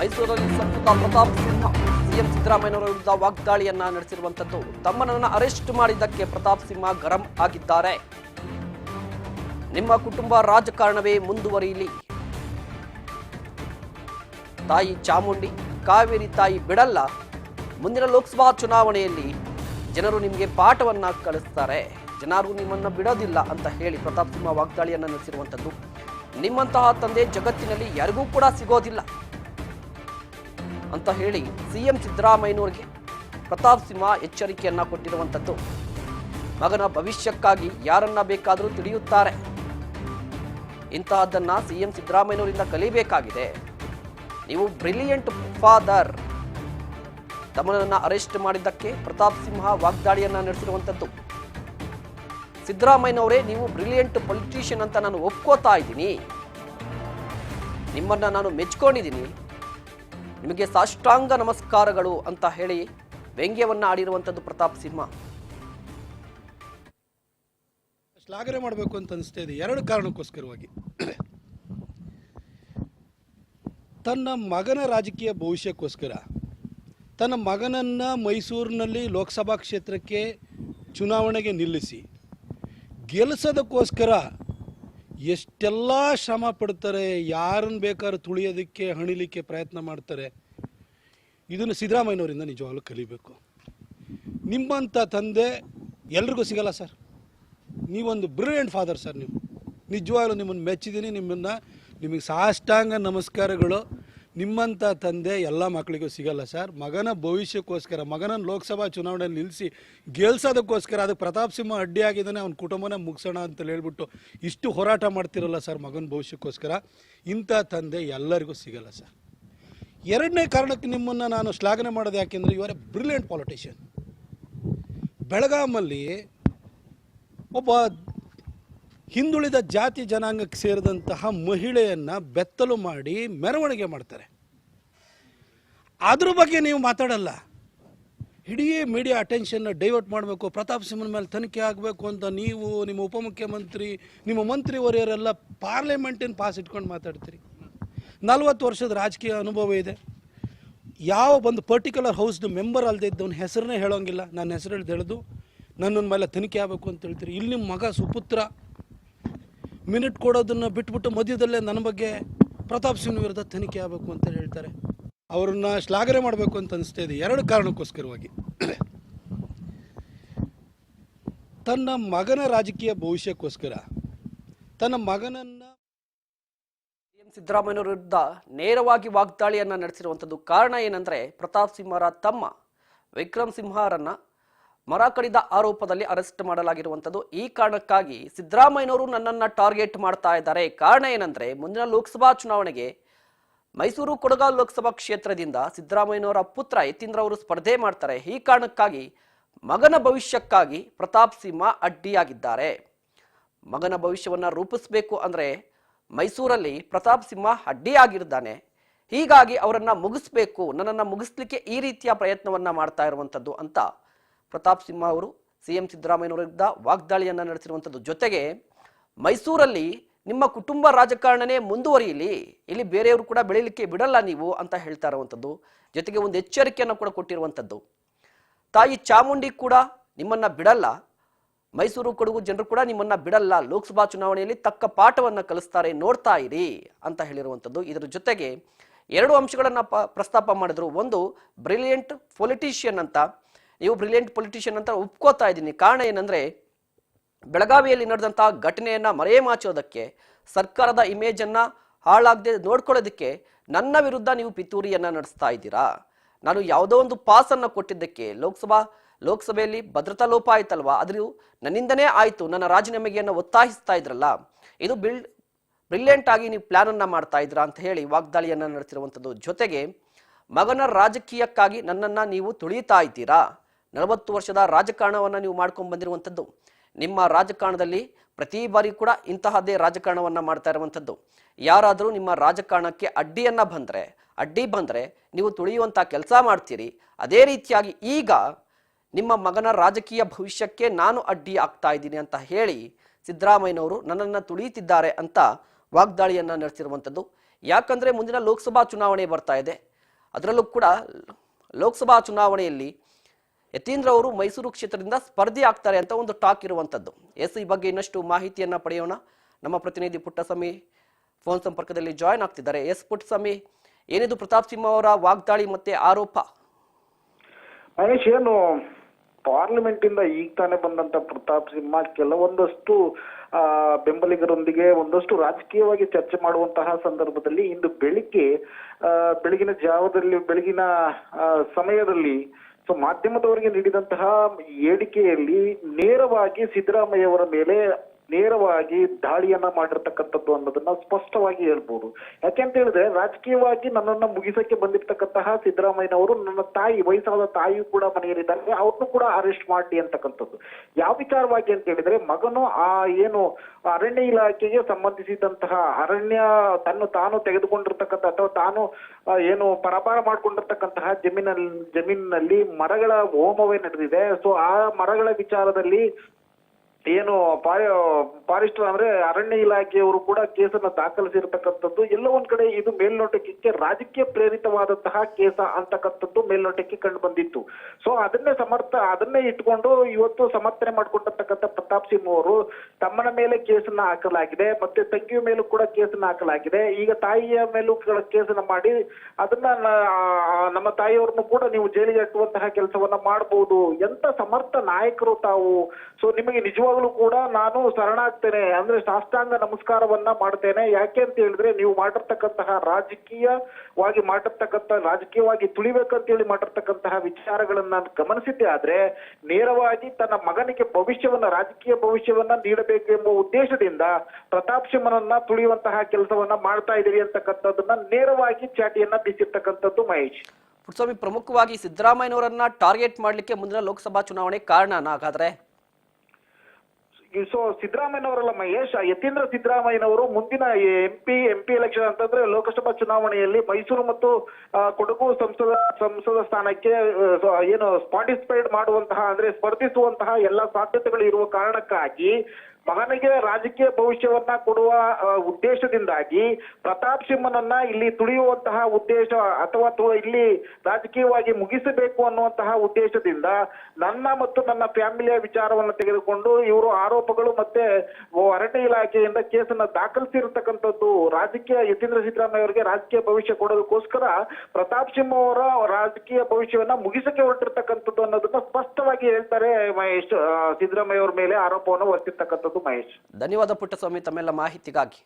ಮೈಸೂರಲ್ಲಿ ಸಂಸದ ಪ್ರತಾಪ್ ಸಿಂಹ ಸಿಎಂ ಸಿದ್ದರಾಮಯ್ಯನವರ ವಿರುದ್ಧ ವಾಗ್ದಾಳಿಯನ್ನ ನಡೆಸಿರುವಂತದ್ದು ತಮ್ಮನನ್ನ ಅರೆಸ್ಟ್ ಮಾಡಿದ್ದಕ್ಕೆ ಪ್ರತಾಪ್ ಸಿಂಹ ಗರಂ ಆಗಿದ್ದಾರೆ. ನಿಮ್ಮ ಕುಟುಂಬ ರಾಜಕಾರಣವೇ ಮುಂದುವರಿಯಲಿ ತಾಯಿ ಚಾಮುಂಡಿ, ಕಾವೇರಿ ತಾಯಿ ಬಿಡಲ್ಲ. ಮುಂದಿನ ಲೋಕಸಭಾ ಚುನಾವಣೆಯಲ್ಲಿ ಜನರು ನಿಮಗೆ ಪಾಠವನ್ನ ಕಳಿಸ್ತಾರೆ. ಜನರು ನಿಮ್ಮನ್ನ ಬಿಡೋದಿಲ್ಲ ಅಂತ ಹೇಳಿ ಪ್ರತಾಪ್ ಸಿಂಹ ವಾಗ್ದಾಳಿಯನ್ನು ನಡೆಸಿರುವಂಥದ್ದು. ನಿಮ್ಮಂತಹ ತಂದೆ ಜಗತ್ತಿನಲ್ಲಿ ಯಾರಿಗೂ ಕೂಡ ಸಿಗೋದಿಲ್ಲ. ಅಂತ ಹೇಳಿ ಸಿಎಂ ಸಿದ್ದರಾಮಯ್ಯನವರಿಗೆ ಪ್ರತಾಪ್ ಸಿಂಹ ಎಚ್ಚರಿಕೆಯನ್ನು ಕೊಟ್ಟಿರುವಂಥದ್ದು. ಮಗನ ಭವಿಷ್ಯಕ್ಕಾಗಿ ಯಾರನ್ನ ಬೇಕಾದರೂ ತಿಳಿಯುತ್ತಾರೆ. ಇಂತಹದ್ದನ್ನ ಸಿಎಂ ಸಿದ್ದರಾಮಯ್ಯನವರಿಂದ ಕಲಿಬೇಕಾಗಿದೆ. ನೀವು ಬ್ರಿಲಿಯಂಟ್ ಫಾದರ್. ತಮ್ಮನನ್ನು ಅರೆಸ್ಟ್ ಮಾಡಿದ್ದಕ್ಕೆ ಪ್ರತಾಪ್ ಸಿಂಹ ವಾಗ್ದಾಳಿಯನ್ನು ನಡೆಸಿರುವಂಥದ್ದು. ಸಿದ್ದರಾಮಯ್ಯನವರೇ, ನೀವು ಬ್ರಿಲಿಯಂಟ್ ಪೊಲಿಟಿಷಿಯನ್ ಅಂತ ನಾನು ಒಪ್ಕೋತಾ ಇದ್ದೀನಿ. ನಿಮ್ಮನ್ನ ನಾನು ಮೆಚ್ಕೊಂಡಿದ್ದೀನಿ. ನಿಮಗೆ ಸಾಷ್ಟಾಂಗ ನಮಸ್ಕಾರಗಳು ಅಂತ ಹೇಳಿ ವ್ಯಂಗ್ಯವನ್ನು ಆಡಿರುವಂಥದ್ದು ಪ್ರತಾಪ್ ಸಿಂಹ. ಶ್ಲಾಘನೆ ಮಾಡಬೇಕು ಅಂತ ಅನಿಸ್ತಾ ಇದೆ. ಎರಡು ಕಾರಣಕ್ಕೋಸ್ಕರವಾಗಿ. ತನ್ನ ಮಗನ ರಾಜಕೀಯ ಭವಿಷ್ಯಕ್ಕೋಸ್ಕರ, ತನ್ನ ಮಗನನ್ನು ಮೈಸೂರಿನಲ್ಲಿ ಲೋಕಸಭಾ ಕ್ಷೇತ್ರಕ್ಕೆ ಚುನಾವಣೆಗೆ ನಿಲ್ಲಿಸಿ ಗೆಲ್ಲಿಸೋದಕ್ಕೋಸ್ಕರ ಎಷ್ಟೆಲ್ಲ ಶ್ರಮ ಪಡ್ತಾರೆ, ಯಾರನ್ನು ಬೇಕಾದ್ರೂ ತುಳಿಯೋದಕ್ಕೆ, ಹಣಿಲಿಕ್ಕೆ ಪ್ರಯತ್ನ ಮಾಡ್ತಾರೆ ಇದನ್ನು ಸಿದ್ದರಾಮಯ್ಯನವರಿಂದ ನಿಜವಾಗ್ಲೂ ಕಲಿಬೇಕು. ನಿಮ್ಮಂಥ ತಂದೆ ಎಲ್ರಿಗೂ ಸಿಗಲ್ಲ ಸರ್. ನೀವೊಂದು ಬ್ರಿಲಿಯಂಟ್ ಫಾದರ್ ಸರ್ ನೀವು. ನಿಜವಾಗ್ಲೂ ನಿಮ್ಮನ್ನು ಮೆಚ್ಚಿದ್ದೀನಿ, ನಿಮ್ಮನ್ನು ನಿಮಗೆ ಸಾಷ್ಟಾಂಗ ನಮಸ್ಕಾರಗಳು. ನಿಮ್ಮಂಥ ತಂದೆ ಎಲ್ಲ ಮಕ್ಕಳಿಗೂ ಸಿಗಲ್ಲ ಸರ್. ಮಗನ ಭವಿಷ್ಯಕ್ಕೋಸ್ಕರ, ಮಗನನ್ನು ಲೋಕಸಭಾ ಚುನಾವಣೆಯಲ್ಲಿ ನಿಲ್ಲಿಸಿ ಗೆಲ್ಸೋದಕ್ಕೋಸ್ಕರ ಅದಕ್ಕೆ ಪ್ರತಾಪ್ ಸಿಂಹ ಅಡ್ಡಿಯಾಗಿದ್ದಾನೆ ಅವನ ಕುಟುಂಬನ ಮುಗಿಸೋಣ ಅಂತ ಹೇಳ್ಬಿಟ್ಟು ಇಷ್ಟು ಹೋರಾಟ ಮಾಡ್ತಿರಲ್ಲ ಸರ್ ಮಗನ ಭವಿಷ್ಯಕ್ಕೋಸ್ಕರ. ಇಂಥ ತಂದೆ ಎಲ್ಲರಿಗೂ ಸಿಗಲ್ಲ ಸರ್. ಎರಡನೇ ಕಾರಣಕ್ಕೆ ನಿಮ್ಮನ್ನು ನಾನು ಶ್ಲಾಘನೆ ಮಾಡೋದು ಯಾಕೆಂದರೆ ಇವರೇ ಬ್ರಿಲಿಯಂಟ್ ಪಾಲಿಟಿಷಿಯನ್ ಬೆಳಗಾಮಲ್ಲಿ ಒಬ್ಬ ಹಿಂದುಳಿದ ಜಾತಿ ಜನಾಂಗಕ್ಕೆ ಸೇರಿದಂತಹ ಮಹಿಳೆಯನ್ನು ಬೆತ್ತಲು ಮಾಡಿ ಮೆರವಣಿಗೆ ಮಾಡ್ತಾರೆ. ಅದ್ರ ಬಗ್ಗೆ ನೀವು ಮಾತಾಡಲ್ಲ. ಇಡೀ ಮೀಡಿಯಾ ಅಟೆನ್ಷನ್ನ ಡೈವರ್ಟ್ ಮಾಡಬೇಕು, ಪ್ರತಾಪ್ ಸಿಂಹನ ಮೇಲೆ ತನಿಖೆ ಆಗಬೇಕು ಅಂತ ನೀವು, ನಿಮ್ಮ ಉಪಮುಖ್ಯಮಂತ್ರಿ, ನಿಮ್ಮ ಮಂತ್ರಿವರೆಯರೆಲ್ಲ ಪಾರ್ಲಿಮೆಂಟಿನ ಪಾಸ್ ಇಟ್ಕೊಂಡು ಮಾತಾಡ್ತೀರಿ. ನಲ್ವತ್ತು ವರ್ಷದ ರಾಜಕೀಯ ಅನುಭವ ಇದೆ. ಯಾವ ಒಂದು ಪರ್ಟಿಕ್ಯುಲರ್ ಹೌಸ್ದು ಮೆಂಬರ್ ಅಲ್ಲದೆ ಇದ್ದವನ ಹೆಸರನ್ನೇ ಹೇಳೋಂಗಿಲ್ಲ. ನನ್ನ ಹೆಸರು ಹೇಳಿದು ಹೇಳೋದು ನನ್ನ ಮೇಲೆ ತನಿಖೆ ಆಗಬೇಕು ಅಂತ ಹೇಳ್ತೀರಿ. ಇಲ್ಲಿ ನಿಮ್ಮ ಮಗ ಸುಪುತ್ರ. ಮಿನಿಟ್ ಕೊಡೋದನ್ನು ಬಿಟ್ಬಿಟ್ಟು ಮಧ್ಯದಲ್ಲೇ ನನ್ನ ಬಗ್ಗೆ ಪ್ರತಾಪ್ ಸಿಂಗ್ ವಿರುದ್ಧ ತನಿಖೆ ಆಗಬೇಕು ಅಂತ ಹೇಳ್ತಾರೆ. ಅವ್ರನ್ನ ಶ್ಲಾಘನೆ ಮಾಡಬೇಕು ಅಂತ ಅನಿಸ್ತಾ ಇದೆ. ಎರಡು ಕಾರಣಕ್ಕೋಸ್ಕರವಾಗಿ. ತನ್ನ ಮಗನ ರಾಜಕೀಯ ಭವಿಷ್ಯಕ್ಕೋಸ್ಕರ ತನ್ನ ಮಗನನ್ನು ಸಿದ್ದರಾಮಯ್ಯನವರ ವಿರುದ್ಧ ನೇರವಾಗಿ ವಾಗ್ದಾಳಿಯನ್ನು ನಡೆಸಿರುವಂಥದ್ದು ಕಾರಣ ಏನಂದ್ರೆ ಪ್ರತಾಪ್ ಸಿಂಹರ ತಮ್ಮ ವಿಕ್ರಮ್ ಸಿಂಹರನ್ನು ಮರ ಕಡಿದ ಆರೋಪದಲ್ಲಿ ಅರೆಸ್ಟ್ ಮಾಡಲಾಗಿರುವಂಥದ್ದು ಈ ಕಾರಣಕ್ಕಾಗಿ ಸಿದ್ದರಾಮಯ್ಯನವರು ನನ್ನನ್ನ ಟಾರ್ಗೆಟ್ ಮಾಡ್ತಾ ಇದ್ದಾರೆ. ಕಾರಣ ಏನಂದ್ರೆ ಮುಂದಿನ ಲೋಕಸಭಾ ಚುನಾವಣೆಗೆ ಮೈಸೂರು ಕೊಡಗ ಲೋಕಸಭಾ ಕ್ಷೇತ್ರದಿಂದ ಸಿದ್ದರಾಮಯ್ಯನವರ ಪುತ್ರ ಯತೀಂದ್ರ ಅವರು ಸ್ಪರ್ಧೆ ಮಾಡ್ತಾರೆ. ಈ ಕಾರಣಕ್ಕಾಗಿ ಮಗನ ಭವಿಷ್ಯಕ್ಕಾಗಿ ಪ್ರತಾಪ್ ಸಿಂಹ ಅಡ್ಡಿಯಾಗಿದ್ದಾರೆ. ಮಗನ ಭವಿಷ್ಯವನ್ನ ರೂಪಿಸಬೇಕು ಅಂದ್ರೆ ಮೈಸೂರಲ್ಲಿ ಪ್ರತಾಪ್ ಸಿಂಹ ಅಡ್ಡಿಯಾಗಿರ್ತಾನೆ ಹೀಗಾಗಿ ಅವರನ್ನು ಮುಗಿಸ್ಬೇಕು, ನನ್ನನ್ನು ಮುಗಿಸ್ಲಿಕ್ಕೆ ಈ ರೀತಿಯ ಪ್ರಯತ್ನವನ್ನ ಮಾಡ್ತಾ ಇರುವಂಥದ್ದು ಅಂತ ಪ್ರತಾಪ್ ಸಿಂಹ ಅವರು, ಸಿಎಂ ಸಿದ್ದರಾಮಯ್ಯನವರ ವಿರುದ್ಧ ವಾಗ್ದಾಳಿಯನ್ನು ನಡೆಸಿರುವಂಥದ್ದು ಜೊತೆಗೆ ಮೈಸೂರಲ್ಲಿ ನಿಮ್ಮ ಕುಟುಂಬ ರಾಜಕಾರಣನೇ ಮುಂದುವರಿಯಲಿ, ಇಲ್ಲಿ ಬೇರೆಯವರು ಕೂಡ ಬೆಳೀಲಿಕ್ಕೆ ಬಿಡಲ್ಲ ನೀವು ಅಂತ ಹೇಳ್ತಾ ಇರುವಂಥದ್ದು ಜೊತೆಗೆ ಒಂದು ಎಚ್ಚರಿಕೆಯನ್ನು ಕೂಡ ಕೊಟ್ಟಿರುವಂಥದ್ದು ತಾಯಿ ಚಾಮುಂಡಿ ಕೂಡ ನಿಮ್ಮನ್ನ ಬಿಡಲ್ಲ ಮೈಸೂರು ಕೊಡಗು ಜನರು ಕೂಡ ನಿಮ್ಮನ್ನ ಬಿಡಲ್ಲ, ಲೋಕಸಭಾ ಚುನಾವಣೆಯಲ್ಲಿ ತಕ್ಕ ಪಾಠವನ್ನ ಕಲಿಸ್ತಾರೆ, ನೋಡ್ತಾ ಇರಿ ಅಂತ ಹೇಳಿರುವಂಥದ್ದು. ಇದರ ಜೊತೆಗೆ ಎರಡು ಅಂಶಗಳನ್ನು ಪ, ಪ್ರಸ್ತಾಪ ಮಾಡಿದ್ರು. ಒಂದು, ಬ್ರಿಲಿಯಂಟ್ ಪೊಲಿಟಿಷಿಯನ್ ಅಂತ. ನೀವು ಬ್ರಿಲಿಯಂಟ್ ಪೊಲಿಟಿಷಿಯನ್ ಅಂತ ಒಪ್ಕೋತಾ ಇದ್ದೀನಿ. ಕಾರಣ ಏನಂದ್ರೆ, ಬೆಳಗಾವಿಯಲ್ಲಿ ನಡೆದಂತಹ ಘಟನೆಯನ್ನ ಮರೆಮಾಚೋದಕ್ಕೆ, ಸರ್ಕಾರದ ಇಮೇಜ್ ಅನ್ನ ಹಾಳಾಗದೆ ನೋಡ್ಕೊಳ್ಳೋದಕ್ಕೆ ನನ್ನ ವಿರುದ್ಧ ನೀವು ಪಿತೂರಿಯನ್ನ ನಡೆಸ್ತಾ ಇದ್ದೀರಾ? ನಾನು ಯಾವುದೋ ಒಂದು ಪಾಸ್ ಅನ್ನ ಕೊಟ್ಟಿದ್ದಕ್ಕೆ ಲೋಕಸಭಾ ಲೋಕಸಭೆಯಲ್ಲಿ ಭದ್ರತಾ ಲೋಪ ಆಯ್ತಲ್ವಾ? ಅದ್ರ ನನ್ನಿಂದನೇ ಆಯ್ತು. ನನ್ನ ರಾಜೀನಾಮೆಗೆಯನ್ನು ಒತ್ತಾಯಿಸ್ತಾ ಇದ್ರಲ್ಲ. ಇದು ಬಿಲ್, ಬ್ರಿಲಿಯಂಟ್ ಆಗಿ ನೀವು ಪ್ಲಾನ್ ಅನ್ನ ಮಾಡ್ತಾ ಇದ್ರಾ ಅಂತ ಹೇಳಿ ವಾಗ್ದಾಳಿಯನ್ನ ನಡೆಸಿರುವಂಥದ್ದು ಜೊತೆಗೆ ಮಗನ ರಾಜಕೀಯಕ್ಕಾಗಿ ನನ್ನನ್ನ ನೀವು ತುಳಿತಾ ಇದ್ದೀರಾ? ನಲವತ್ತು ವರ್ಷದ ರಾಜಕಾರಣವನ್ನ ನೀವು ಮಾಡ್ಕೊಂಡು ಬಂದಿರುವಂಥದ್ದು ನಿಮ್ಮ ರಾಜಕಾರಣದಲ್ಲಿ ಪ್ರತಿ ಬಾರಿ ಕೂಡ ಇಂತಹದ್ದೇ ರಾಜಕಾರಣವನ್ನ ಮಾಡ್ತಾ ಇರುವಂಥದ್ದು ಯಾರಾದರೂ ನಿಮ್ಮ ರಾಜಕಾರಣಕ್ಕೆ ಅಡ್ಡಿಯನ್ನ ಬಂದ್ರೆ, ಅಡ್ಡಿ ಬಂದ್ರೆ ನೀವು ತುಳಿಯುವಂತ ಕೆಲಸ ಮಾಡ್ತೀರಿ. ಅದೇ ರೀತಿಯಾಗಿ ಈಗ ನಿಮ್ಮ ಮಗನ ರಾಜಕೀಯ ಭವಿಷ್ಯಕ್ಕೆ ನಾನು ಅಡ್ಡಿ ಆಗ್ತಾ ಇದ್ದೀನಿ ಅಂತ ಹೇಳಿ ಸಿದ್ದರಾಮಯ್ಯನವರು ನನ್ನನ್ನು ತುಳಿಯುತ್ತಿದ್ದಾರೆ ಅಂತ ವಾಗ್ದಾಳಿಯನ್ನ ನಡೆಸಿರುವಂಥದ್ದು. ಯಾಕಂದ್ರೆ ಮುಂದಿನ ಲೋಕಸಭಾ ಚುನಾವಣೆ ಬರ್ತಾ ಇದೆ. ಅದರಲ್ಲೂ ಕೂಡ ಲೋಕಸಭಾ ಚುನಾವಣೆಯಲ್ಲಿ ಯತೀಂದ್ರ ಅವರು ಮೈಸೂರು ಕ್ಷೇತ್ರದಿಂದ ಸ್ಪರ್ಧೆ ಆಗ್ತಾರೆ ಅಂತ ಒಂದು ಟಾಕ್ ಇರುವಂಥದ್ದು. ಎಸ್ ಈ ಬಗ್ಗೆ ಇನ್ನಷ್ಟು ಮಾಹಿತಿಯನ್ನ ಪಡೆಯೋಣ. ನಮ್ಮ ಪ್ರತಿನಿಧಿ ಪುಟ್ಟಸ್ವಾಮಿ ಫೋನ್ ಸಂಪರ್ಕದಲ್ಲಿ ಜಾಯ್ನ್ ಆಗ್ತಿದ್ದಾರೆ. ಎಸ್ ಪುಟ್ಟಸ್ವಾಮಿ, ಏನಿದು ಪ್ರತಾಪ್ ಸಿಂಹ ಅವರ ವಾಗ್ದಾಳಿ ಮತ್ತೆ ಆರೋಪ? ಏನು ಪಾರ್ಲಿಮೆಂಟ್ ಇಂದ ಈಗ ತಾನೇ ಬಂದಂತ ಪ್ರತಾಪ್ ಸಿಂಹ ಕೆಲವೊಂದಷ್ಟು ಬೆಂಬಲಿಗರೊಂದಿಗೆ ಒಂದಷ್ಟು ರಾಜಕೀಯವಾಗಿ ಚರ್ಚೆ ಮಾಡುವಂತಹ ಸಂದರ್ಭದಲ್ಲಿ ಇಂದು ಬೆಳಿಗ್ಗೆ ಬೆಳಗಿನ ಜಾವದಲ್ಲಿ, ಬೆಳಗಿನ ಸಮಯದಲ್ಲಿ, ಸೊ ಮಾಧ್ಯಮದವರಿಗೆ ನೀಡಿದಂತಹ ಹೇಳಿಕೆಯಲ್ಲಿ ನೇರವಾಗಿ ಸಿದ್ದರಾಮಯ್ಯ ಅವರ ಮೇಲೆ ನೇರವಾಗಿ ದಾಳಿಯನ್ನ ಮಾಡಿರ್ತಕ್ಕಂಥದ್ದು ಅನ್ನೋದನ್ನ ಸ್ಪಷ್ಟವಾಗಿ ಹೇಳ್ಬೋದು. ಯಾಕೆಂತ ಹೇಳಿದ್ರೆ ರಾಜಕೀಯವಾಗಿ ನನ್ನನ್ನ ಮುಗಿಸಕ್ಕೆ ಬಂದಿರ್ತಕ್ಕಂತಹ ಸಿದ್ದರಾಮಯ್ಯನವರು ನನ್ನ ತಾಯಿ, ವಯಸ್ಸಾದ ತಾಯಿ ಕೂಡ ಮನೆಯಲ್ಲಿದ್ದಾರೆ. ಅವ್ರನ್ನು ಕೂಡ ಅರೆಸ್ಟ್ ಮಾಡಿ ಅಂತಕ್ಕಂಥದ್ದು. ಯಾವ ವಿಚಾರವಾಗಿ ಅಂತ ಹೇಳಿದ್ರೆ ಮಗನು ಆ ಏನು ಅರಣ್ಯ ಇಲಾಖೆಗೆ ಸಂಬಂಧಿಸಿದಂತಹ ಅರಣ್ಯ ತನ್ನ ತಾನು ತೆಗೆದುಕೊಂಡಿರ್ತಕ್ಕಂಥ ಅಥವಾ ತಾನು ಏನು ಪರಪಾರ ಮಾಡಿಕೊಂಡಿರ್ತಕ್ಕಂತಹ ಜಮೀನಲ್ಲಿ ಜಮೀನಿನಲ್ಲಿ ಮರಗಳ ಹೋಮವೇ ನಡೆದಿದೆ. ಸೊ ಆ ಮರಗಳ ವಿಚಾರದಲ್ಲಿ ಏನು ಫಾರೆಸ್ಟರ್ ಅಂದ್ರೆ ಅರಣ್ಯ ಇಲಾಖೆಯವರು ಕೂಡ ಕೇಸನ್ನ ದಾಖಲಿಸಿರ್ತಕ್ಕಂಥದ್ದು. ಎಲ್ಲ ಒಂದ್ ಕಡೆ ಇದು ಮೇಲ್ನೋಟಕ್ಕೆ ರಾಜಕೀಯ ಪ್ರೇರಿತವಾದಂತಹ ಕೇಸ ಅಂತಕ್ಕಂಥದ್ದು ಮೇಲ್ನೋಟಕ್ಕೆ ಕಂಡು ಬಂದಿತ್ತು. ಸೊ ಅದನ್ನೇ ಸಮರ್ಥ, ಅದನ್ನೇ ಇಟ್ಕೊಂಡು ಇವತ್ತು ಸಮರ್ಥನೆ ಮಾಡ್ಕೊಂಡಿರ್ತಕ್ಕಂಥ ಪ್ರತಾಪ್ ಸಿಂಹ ಅವರು ತಮ್ಮನ ಮೇಲೆ ಕೇಸನ್ನ ಹಾಕಲಾಗಿದೆ, ಮತ್ತೆ ತಂಗಿಯ ಮೇಲೂ ಕೂಡ ಕೇಸನ್ನ ಹಾಕಲಾಗಿದೆ. ಈಗ ತಾಯಿಯ ಮೇಲೂ ಕೇಸನ್ನ ಮಾಡಿ ಅದನ್ನ ನಮ್ಮ ತಾಯಿಯವ್ರನ್ನು ಕೂಡ ನೀವು ಜೈಲಿಗೆ ಹಾಕುವಂತಹ ಕೆಲಸವನ್ನ ಮಾಡಬಹುದು ಎಂತ ಸಮರ್ಥ ನಾಯಕರು ತಾವು. ಸೊ ನಿಮಗೆ ನಿಜವಾಗ್ಲೂ ಕೂಡ ನಾನು ಶರಣಾಗ್ತೇನೆ. ಅಂದ್ರೆ ಸಾಷ್ಟಾಂಗ ನಮಸ್ಕಾರವನ್ನ ಮಾಡ್ತೇನೆ. ಯಾಕೆ ಅಂತ ಹೇಳಿದ್ರೆ ನೀವು ಮಾಡಿರ್ತಕ್ಕಂತಹ ರಾಜಕೀಯವಾಗಿ ಮಾಡಿರ್ತಕ್ಕಂಥ, ರಾಜಕೀಯವಾಗಿ ತುಳಿಬೇಕಂತ ಹೇಳಿ ಮಾಡಿರ್ತಕ್ಕಂತಹ ವಿಚಾರಗಳನ್ನ ನಾನು ಗಮನಿಸಿದ್ದೆ ಆದ್ರೆ ನೇರವಾಗಿ ತನ್ನ ಮಗನಿಗೆ ಭವಿಷ್ಯವನ್ನ, ರಾಜಕೀಯ ಭವಿಷ್ಯವನ್ನ ನೀಡಬೇಕು ಎಂಬ ಉದ್ದೇಶದಿಂದ ಪ್ರತಾಪ್ ಸಿಂಹನನ್ನ ತುಳಿಯುವಂತಹ ಕೆಲಸವನ್ನ ಮಾಡ್ತಾ ಇದೀರಿ ಅಂತಕ್ಕಂಥದ್ದನ್ನ ನೇರವಾಗಿ ಚಾಟಿಯನ್ನ ಬೀಸಿರ್ತಕ್ಕಂಥದ್ದು ಮಹೇಶ್. ಸ್ವಾಮಿ ಪ್ರಮುಖವಾಗಿ ಸಿದ್ದರಾಮಯ್ಯನವರನ್ನ ಟಾರ್ಗೆಟ್ ಮಾಡಲಿಕ್ಕೆ ಮುಂದಿನ ಲೋಕಸಭಾ ಚುನಾವಣೆ ಕಾರಣನ ಹಾಗಾದ್ರೆ ಸೊ ಸಿದ್ದರಾಮಯ್ಯನವರಲ್ಲ ಮಹೇಶ್, ಯತೀಂದ್ರ ಸಿದ್ದರಾಮಯ್ಯನವರು ಮುಂದಿನ M P M P election ಅಂತಂದ್ರೆ ಲೋಕಸಭಾ ಚುನಾವಣೆಯಲ್ಲಿ ಮೈಸೂರು ಮತ್ತು ಕೊಡಗು ಸಂಸದ ಸಂಸದ ಸ್ಥಾನಕ್ಕೆ ಏನು ಪಾರ್ಟಿಸಿಪೇಟ್ ಮಾಡುವಂತಹ, ಅಂದ್ರೆ ಸ್ಪರ್ಧಿಸುವಂತಹ ಎಲ್ಲ ಸಾಧ್ಯತೆಗಳು ಇರುವ ಕಾರಣಕ್ಕಾಗಿ ಮಗನಿಗೆ ರಾಜಕೀಯ ಭವಿಷ್ಯವನ್ನ ಕೊಡುವ ಉದ್ದೇಶದಿಂದಾಗಿ ಪ್ರತಾಪ್ ಸಿಂಹನನ್ನ ಇಲ್ಲಿ ತುಳಿಯುವಂತಹ ಉದ್ದೇಶ ಅಥವಾ ಇಲ್ಲಿ ರಾಜಕೀಯವಾಗಿ ಮುಗಿಸಬೇಕು ಅನ್ನುವಂತಹ ಉದ್ದೇಶದಿಂದ ನನ್ನ ಮತ್ತು ನನ್ನ ಫ್ಯಾಮಿಲಿಯ ವಿಚಾರವನ್ನು ತೆಗೆದುಕೊಂಡು ಇವರು ಆರೋಪಗಳು ಮತ್ತೆ ಅರಣ್ಯ ಇಲಾಖೆಯಿಂದ ಕೇಸನ್ನ ದಾಖಲಿಸಿರ್ತಕ್ಕಂಥದ್ದು ರಾಜಕೀಯ ಯತೀಂದ್ರ ಸಿದ್ದರಾಮಯ್ಯ ಅವರಿಗೆ ರಾಜಕೀಯ ಭವಿಷ್ಯ ಕೊಡೋದಕ್ಕೋಸ್ಕರ ಪ್ರತಾಪ್ ಸಿಂಹ ಅವರ ರಾಜಕೀಯ ಭವಿಷ್ಯವನ್ನ ಮುಗಿಸಕ್ಕೆ ಹೊರಟಿರ್ತಕ್ಕಂಥದ್ದು ಅನ್ನೋದನ್ನ ಸ್ಪಷ್ಟವಾಗಿ ಹೇಳ್ತಾರೆ ಸಿದ್ದರಾಮಯ್ಯ ಅವರ ಮೇಲೆ ಆರೋಪವನ್ನು ಹೊರಿಸಿರ್ತಕ್ಕಂಥದ್ದು ಮಹೇಶ್. ಧನ್ಯವಾದ ಪುಟ್ಟಸ್ವಾಮಿ ತಮ್ಮೆಲ್ಲ ಮಾಹಿತಿಗಾಗಿ.